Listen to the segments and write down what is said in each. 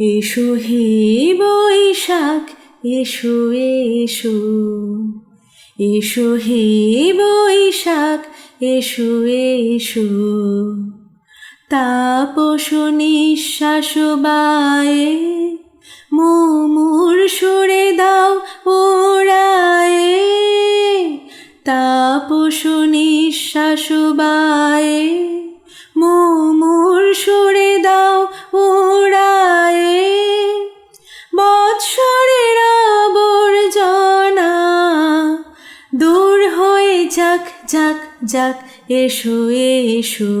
এসো হে বৈশাখ, এসো এসো। এসো হে বৈশাখ, এসো এসো। তাপস নিঃশ্বাস বায়ে, মুমুর সুরে দাও ওড়ায়ে তাপস নিঃশ্বাস বায়ে মুমুর যাক যাক যাক, এসো এসো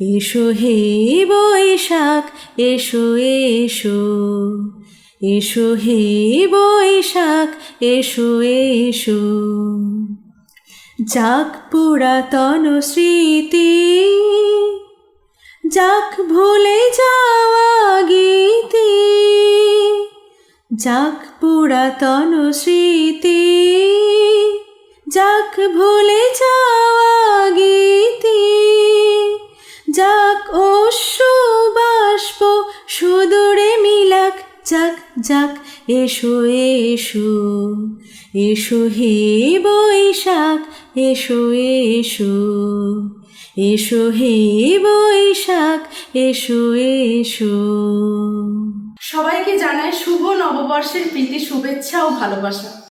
এসো হে বৈশাখ, এসো এসো এসো হে বৈশাখ, এসো এসো। যাক পুরাতন স্মৃতি, যাক ভুলে যাওয়া গীতি, যাক পুরাতন স্মৃতি যাক ভুলে যাওয়া গীতি, যাক অশ্রু বাষ্প, সুদূরে মিলাক, যাক যাক, এসো এসো এসো হে বৈশাখ, এসো এসো এসো হে বৈশাখ, এসো এসো। সবাইকে জানায় শুভ নববর্ষের প্রীতি, শুভেচ্ছা ও ভালোবাসা।